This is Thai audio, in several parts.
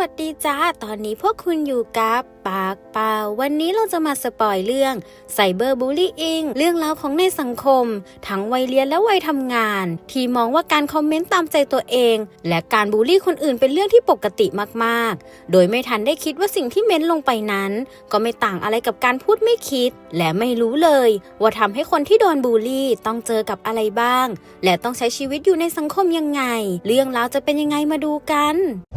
วัสดีจ้า ตอนนี้พวกคุณอยู่กับปากเปล่า วันนี้เราจะมาสปอยเรื่องไซเบอร์บูลลี่อิงเรื่องราวของในสังคม ทั้งวัยเรียนและวัยทำงาน ที่มองว่าการคอมเมนต์ตามใจตัวเอง และการบูลลี่คนอื่นเป็นเรื่องที่ปกติมากๆ โดยไม่ทันได้คิดว่าสิ่งที่เม้นลงไปนั้น ก็ไม่ต่างอะไรกับการพูดไม่คิด และไม่รู้เลย ว่าทำให้คนที่โดนบูลลี่ต้องเจอกับอะไรบ้าง และต้องใช้ชีวิตอยู่ในสังคมยังไง เรื่องราวจะเป็นยังไงมาดูกัน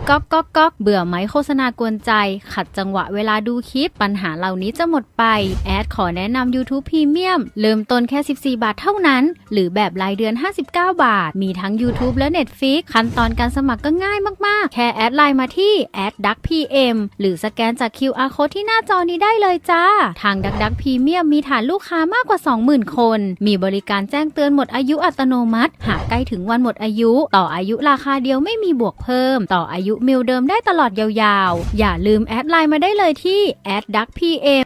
ก๊อกก๊อกก๊อกเบอไหมโฆษณากวนใจ ขัดจังหวะเวลาดูคลิป ปัญหาเหล่านี้จะหมดไป แอดขอแนะนำ YouTube Premium เริ่มต้นแค่ 14 บาทเท่านั้น หรือแบบรายเดือน 59 บาท มีทั้ง YouTube และ Netflix ขั้นตอนการสมัครก็ง่ายมากๆ แค่แอดไลน์มาที่แอดดัก PM หรือสแกนจาก QR Code ที่หน้าจอนี้ได้เลยจ้า ทางดักดักพรีเมียมมีฐานลูกค้ามากกว่า 20,000 คน มีบริการแจ้งเตือนหมดอายุอัตโนมัติ หากใกล้ถึงวันหมดอายุ ต่ออายุราคาเดียวไม่มีบวกเพิ่ม ต่ออายุมิลเดิมได้ตลอดยาวๆ อย่าลืมแอดไลน์มาได้เลยที่แอดดัก PM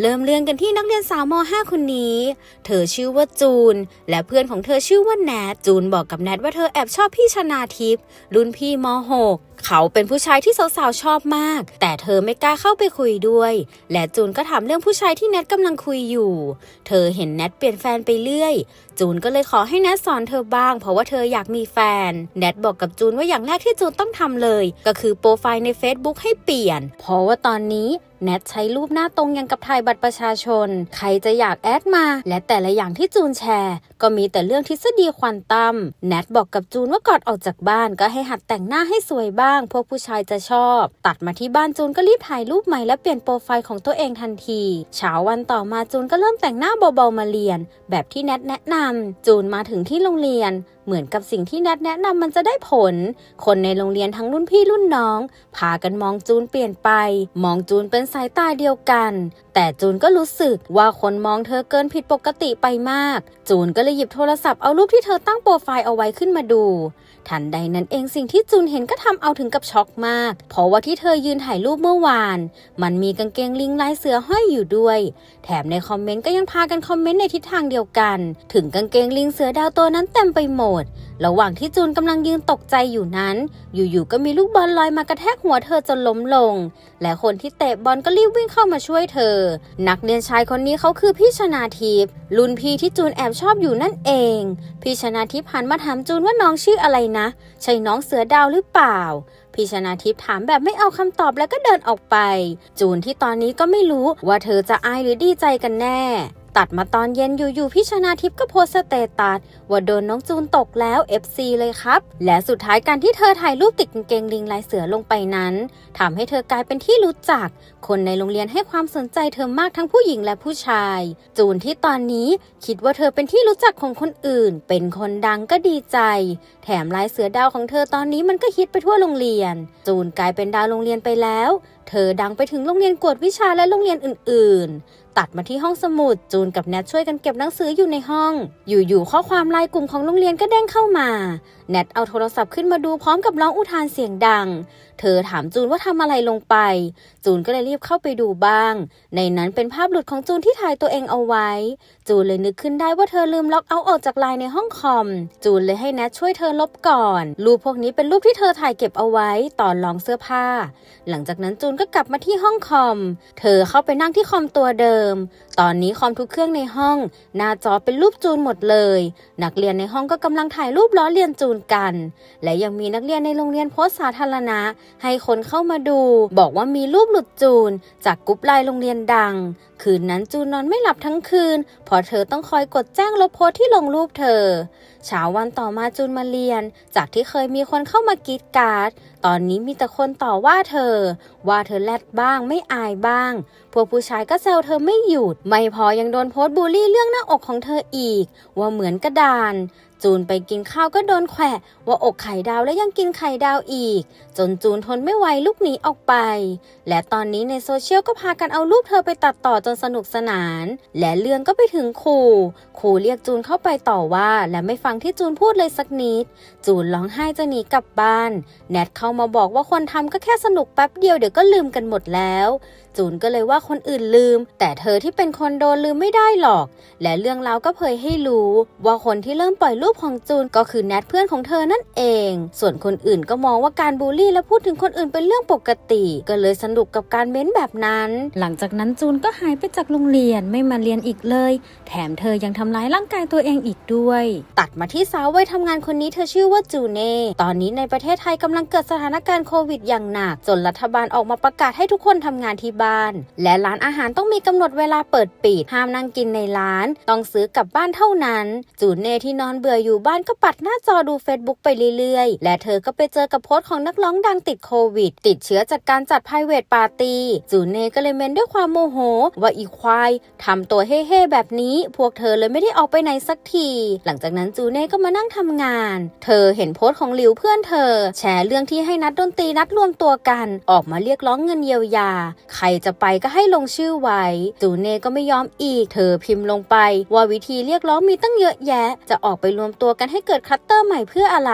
เริ่มเรื่องกันที่นักเรียนสาวม .5 คนนี้ เธอชื่อว่าจูน และเพื่อนของเธอชื่อว่าแนท จูนบอกกับแนทว่าเธอแอบชอบพี่ชนาทิพย์รุ่นพี่ม .6 เขาเป็นผู้ชายที่สาวๆชอบมาก แต่เธอไม่กล้าเข้าไปคุยด้วย และจูนก็ถามเรื่องผู้ชายที่แนทกำลังคุยอยู่ เธอเห็นแนทเปลี่ยนแฟนไปเรื่อย จูนก็เลยขอให้แนทสอนเธอบ้าง เพราะว่าเธออยากมีแฟน แนทบอกกับจูนว่าอย่างแรกที่จูนต้องทำเลย ก็คือโปรไฟล์ใน Facebook ให้เปลี่ยน เพราะว่าตอนนี้แนทใช้รูปหน้าตรงยังกับถ่ายบัตรประชาชน ใครจะอยากแอดมา และแต่ละอย่างที่จูนแชร์ ก็มีแต่เรื่องทฤษฎีควอนตัม แนทบอกกับจูนว่าก่อนออกจากบ้านก็ให้หัดแต่งหน้าให้สวยบ้างพวกผู้ชายจะชอบ ตัดมาที่บ้านจูนก็รีบถ่ายรูปใหม่และเปลี่ยนโปรไฟล์ของตัวเองทันทีเช้าวันต่อมาจูนก็เริ่มแต่งหน้าเบาๆมาเรียน แบบที่แนทแนะนำจูนมาถึงที่โรงเรียนเหมือนกับสิ่งที่แนทแนะนำมันจะได้ผล คนในโรงเรียนทั้งรุ่นพี่รุ่นน้อง พากันมองจูนเปลี่ยนไป มองจูนเป็นสายตาเดียวกัน แต่จูนก็รู้สึกว่าคนมองเธอเกินผิดปกติไปมาก จูนก็เลยหยิบโทรศัพท์เอารูปที่เธอตั้งโปรไฟล์เอาไว้ขึ้นมาดู ทันใดนั้นเองสิ่งที่จูนเห็นก็ทำเอาถึงกับช็อกมาก เพราะว่าที่เธอยืนถ่ายรูปเมื่อวาน มันมีกางเกงลิงลายเสือห้อยอยู่ด้วย แถมในคอมเมนต์ก็ยังพากันคอมเมนต์ในทิศทางเดียวกัน ถึงกางเกงลิงเสือดาวตัวนั้นเต็มไปหมด ระหว่างที่จูนกำลังยืนตกใจอยู่นั้น อยู่ๆก็มีลูกบอลลอยมากระแทกหัวเธอจนล้มลง และคนที่เตะบอลก็รีบวิ่งเข้ามาช่วยเธอ นักเรียนชายคนนี้เขาคือพี่ชนาทิพย์รุ่นพี่ที่จูนแอบชอบอยู่นั่นเอง พี่ชนาทิพย์หันมาถามจูนว่าน้องชื่ออะไรนะ ใช่น้องเสือดาวหรือเปล่าพี่ชนาทิพย์ถามแบบไม่เอาคำตอบแล้วก็เดินออกไป จูนที่ตอนนี้ก็ไม่รู้ว่าเธอจะอายหรือดีใจกันแน่ ตัดมาตอนเย็นอยู่ๆพี่ชนาทิพย์ก็โพสต์สเตตัสว่าโดนน้องจูนตกแล้ว FC เลยครับ และสุดท้ายการที่เธอถ่ายรูปติดกางเกงลิงลายเสือลงไปนั้นทำให้เธอกลายเป็นที่รู้จัก คนในโรงเรียนให้ความสนใจเธอมากทั้งผู้หญิงและผู้ชาย จูนที่ตอนนี้คิดว่าเธอเป็นที่รู้จักของคนอื่น เป็นคนดังก็ดีใจ แถมลายเสือดาวของเธอตอนนี้มันก็ฮิตไปทั่วโรงเรียน จูนกลายเป็นดาวโรงเรียนไปแล้ว เธอดังไปถึงโรงเรียนกวดวิชาและโรงเรียนอื่นๆ ตัดมาที่ห้องสมุดจูนกับแนทช่วยกันเก็บหนังสืออยู่ในห้อง อยู่ๆข้อความไลน์กลุ่มของโรงเรียนก็เด้งเข้ามาแนทเอาโทรศัพท์ขึ้นมาดูพร้อมกับร้องอุทานเสียงดัง เธอถามจูนว่าทำอะไรลงไป จูนก็เลยรีบเข้าไปดูบ้าง ในนั้นเป็นภาพหลุดของจูนที่ถ่ายตัวเองเอาไว้ จูนเลยนึกขึ้นได้ว่าเธอลืมล็อกเอาออกจากไลน์ในห้องคอม จูนเลยให้แนทช่วยเธอลบก่อน รูปพวกนี้เป็นรูปที่เธอถ่ายเก็บเอาไว้ตอนลองเสื้อผ้า หลังจากนั้นจูนก็กลับมาที่ห้องคอม เธอเข้าไปนั่งที่คอมตัวเดิม ตอนนี้คอมทุกเครื่องในห้อง หน้าจอเป็นรูปจูนหมดเลย นักเรียนในห้องก็กำลังถ่ายรูปล้อเลียนจูนกัน และยังมีนักเรียนในโรงเรียนโพสสาธารณะ ให้คนเข้ามาดู บอกว่ามีรูปหลุดจูน จากกรุ๊ปไลน์โรงเรียนดัง คืนนั้นจูนนอนไม่หลับทั้งคืนเพราะเธอต้องคอยกดแจ้งลบโพสที่ลงรูปเธอ เช้าวันต่อมาจูนมาเรียน จากที่เคยมีคนเข้ามากีดการ์ด ตอนนี้มีแต่คนต่อว่าเธอ ว่าเธอแรดบ้างไม่อายบ้าง พวกผู้ชายก็แซวเธอไม่หยุด ไม่พอยังโดนโพสบูลลี่เรื่องหน้าอกของเธออีก ว่าเหมือนกระดานจูนไปกินข้าวก็โดนแขวะว่าอกไข่ดาวและยังกินไข่ดาวอีก จนจูนทนไม่ไหวลุกหนีออกไป และตอนนี้ในโซเชียลก็พากันเอารูปเธอไปตัดต่อจนสนุกสนาน และเรื่องก็ไปถึงครูครูเรียกจูนเข้าไปต่อว่า และไม่ฟังที่จูนพูดเลยสักนิด จูนร้องไห้จะหนีกลับบ้าน แนทเข้ามาบอกว่าคนทำก็แค่สนุกแป๊บเดียวเดี๋ยวก็ลืมกันหมดแล้ว จูนก็เลยว่าคนอื่นลืม แต่เธอที่เป็นคนโดนลืมไม่ได้หรอก และเรื่องราวก็เผยให้รู้ว่าคนที่เริ่มปล่อยรูปของจูนก็คือแนทเพื่อนของเธอนั่นเอง ส่วนคนอื่นก็มองว่าการบูลลี่และพูดถึงคนอื่นเป็นเรื่องปกติ ก็เลยสนุกกับการเม้นแบบนั้น หลังจากนั้นจูนก็หายไปจากโรงเรียนไม่มาเรียนอีกเลย แถมเธอยังทำร้ายร่างกายตัวเองอีกด้วย ตัดมาที่สาววัยทำงานคนนี้เธอชื่อว่าจูเน่ ตอนนี้ในประเทศไทยกำลังเกิดสถานการณ์โควิดอย่างหนัก จนรัฐบาลออกมาประกาศให้ทุกคนทำงานที่บ้านและร้านอาหารต้องมีกำหนดเวลาเปิดปิด ห้ามนั่งกินในร้าน ต้องซื้อกลับบ้านเท่านั้น จูเน่ที่นอนเบื่ออยู่บ้านก็ปัดหน้าจอดู Facebook ไปเรื่อยๆ และเธอก็ไปเจอกับโพสต์ของนักร้องดังติดโควิด ติดเชื้อจากการจัด private party จูเน่ก็เลยเมนด้วยความโมโห ว่าอีควายทำตัวเฮ่ๆแบบนี้ พวกเธอเลยไม่ได้ออกไปไหนสักที หลังจากนั้นจูเน่ก็มานั่งทำงาน เธอเห็นโพสต์ของหลิวเพื่อนเธอ แชร์เรื่องที่ให้นัดดนตรีนัดรวมตัวกัน ออกมาเรียกร้องเงินเยียวยา ใครจะไปก็ให้ลงชื่อไว้จูเน่ก็ไม่ยอมอีก เธอพิมพ์ลงไป ว่าวิธีเรียกร้องมีตั้งเยอะแยะ จะออกไปรวมตัวกันให้เกิดคัตเตอร์ใหม่เพื่ออะไร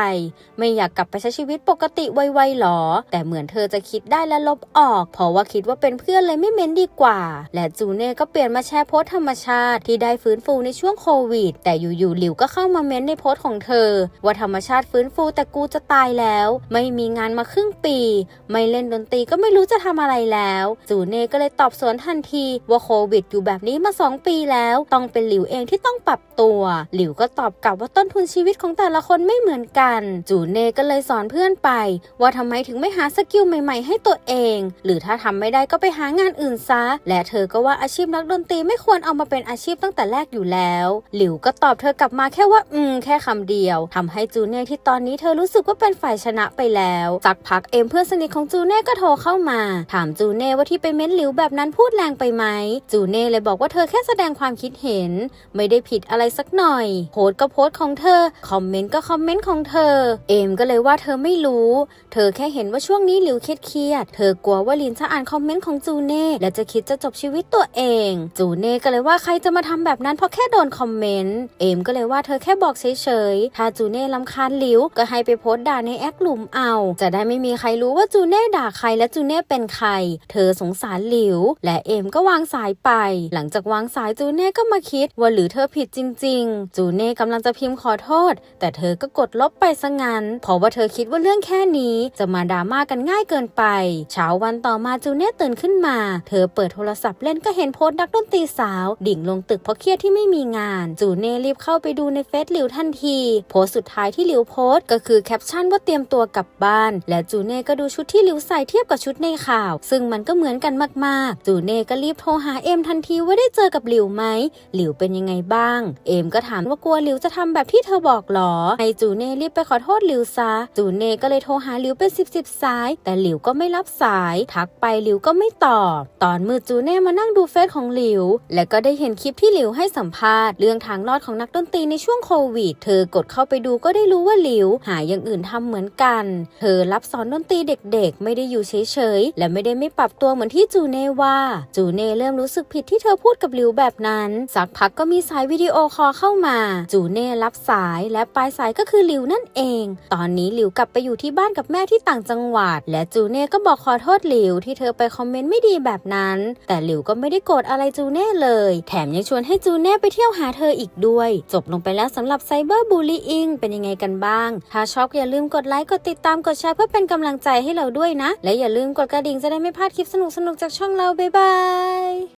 ไม่อยากกลับไปใช้ชีวิตปกติไวๆหรอ แต่เหมือนเธอจะคิดได้และลบออก เพราะว่าคิดว่าเป็นเพื่อนเลยไม่เม้นดีกว่า และจูเน่ก็เปลี่ยนมาแชร์โพสต์ธรรมชาติที่ได้ฟื้นฟูในช่วงโควิด แต่อยู่ๆหลิวก็เข้ามาเม้นในโพสต์ของเธอ ว่าธรรมชาติฟื้นฟูแต่กูจะตายแล้ว ไม่มีงานมาครึ่งปี ไม่เล่นดนตรีก็ไม่รู้จะทำอะไรแล้วจูเเน่ก็เลยตอบสวนทันทีว่าโควิดอยู่แบบนี้มาสองปีแล้ว ต้องเป็นหลิวเองที่ต้องปรับตัว หลิวก็ตอบกลับว่าต้นทุนชีวิตของแต่ละคนไม่เหมือนกัน จูเน่ก็เลยสอนเพื่อนไป ว่าทำไมถึงไม่หาสกิลใหม่ๆ ให้ตัวเอง หรือถ้าทำไม่ได้ก็ไปหางานอื่นซะ และเธอก็ว่าอาชีพนักดนตรีไม่ควรเอามาเป็นอาชีพตั้งแต่แรกอยู่แล้ว หลิวก็ตอบเธอกลับมาแค่ว่าอืมแค่คำเดียวทำให้จูเน่ที่ตอนนี้เธอรู้สึกว่าเป็นฝ่ายชนะไปแล้วสักพักเอ็มเพื่อนสนิทของจูเน่ก็โทรเข้ามา ถามจูเน่ว่าที่ไปเม้นหลิวแบบนั้นพูดแรงไปไหม จูเน่เลยบอกว่าเธอแค่แสดงความคิดเห็น ไม่ได้ผิดอะไรสักหน่อย โพสก็โพสของเธอ คอมเมนต์ก็คอมเมนต์ของเธอ เอมก็เลยว่าเธอไม่รู้ เธอแค่เห็นว่าช่วงนี้หลิวเครียดเธอกลัวว่าลินจะอ่านคอมเมนต์ของจูเน่และจะคิดจะจบชีวิตตัวเอง จูเน่ก็เลยว่าใครจะมาทำแบบนั้นเพราะแค่โดนคอมเมนต์ เอมก็เลยว่าเธอแค่บอกเฉยๆ ถ้าจูเน่ลำคาญหลิวก็ให้ไปโพสด่าในแอคหลุมเอา จะได้ไม่มีใครรู้ว่าจูเน่ด่าใครและจูเน่เป็นใคร เธอสงสารหลิว และเอมก็วางสายไป หลังจากวางสายจูเน่ก็มาคิดว่าหรือเธอผิดจริง ๆ จูเน่กำลังจะพิมพ์ขอโทษ แต่เธอก็กดลบไปซะงั้นเพราะว่าเธอคิดว่าเรื่องแค่นี้จะมาดราม่ากันง่ายเกินไป เช้าวันต่อมาจูเน่ตื่นขึ้นมา เธอเปิดโทรศัพท์เล่นก็เห็นโพสต์นักดนตรีสาว ดิ่งลงตึกเพราะเครียดที่ไม่มีงาน จูเน่รีบเข้าไปดูในเฟซหลิวทันที โพสต์สุดท้ายที่หลิวโพสต์ก็คือแคปชั่นว่าเตรียมตัวกลับบ้าน และจูเน่ก็ดูชุดที่หลิวใส่เทียบกับชุดในข่าว ซึ่งมันก็เหมือนกันมากๆ จูเน่ก็รีบโทรหาเอมทันทีว่าได้เจอกับหลิวไหม หลิวเป็นยังไงบ้าง เอมก็ถามว่ากลัวหลิวจะทำแบบที่เธอบอกหรอให้จูเน่รีบไปขอโทษหลิวซะ จูเน่ก็เลยโทรหาหลิวเป็นสิบสิบสาย แต่หลิวก็ไม่รับสาย ทักไปหลิวก็ไม่ตอบ ตอนมืดจูเน่มานั่งดูเฟซของหลิว และก็ได้เห็นคลิปที่หลิวให้สัมภาษณ์เรื่องทางรอดของนักดนตรีในช่วงโควิด เธอกดเข้าไปดูก็ได้รู้ว่าหลิว หาอย่างอื่นทำเหมือนกัน เธอรับสอนดนตรีเด็กๆ ไม่ได้อยู่เฉยๆ และไม่ได้ไม่ปรับตัวเหมือนที่จูเน่ว่า จูเน่เริ่มรู้สึกผิดที่เธอพูดกับหลิวแบบนั้น สักพักก็มีสายวิดีโอคอลเข้ามา จูเน่รับสายและปลายสายก็คือหลิวนั่นเอง ตอนนี้หลิวกลับไปอยู่ที่บ้านกับแม่ที่ต่างจังหวัด และจูเน่ก็บอกขอโทษหลิวที่เธอไปคอมเมนต์ไม่ดีแบบนั้น แต่หลิวก็ไม่ได้โกรธอะไรจูเน่เลย แถมยังชวนให้จูเน่ไปเที่ยวหาเธออีกด้วย จบลงไปแล้วสำหรับไซเบอร์บูลลี่อิงเป็นยังไงกันบ้าง ถ้าชอบอย่าลืมกดไลค์กดติดตามกดแชร์เพื่อเป็นกำลังใจให้เราด้วยนะ และอย่าลืมกดกระดิ่งจะได้ไม่พลาดคลิปสนุกๆจากช่องเราบ๊ายบาย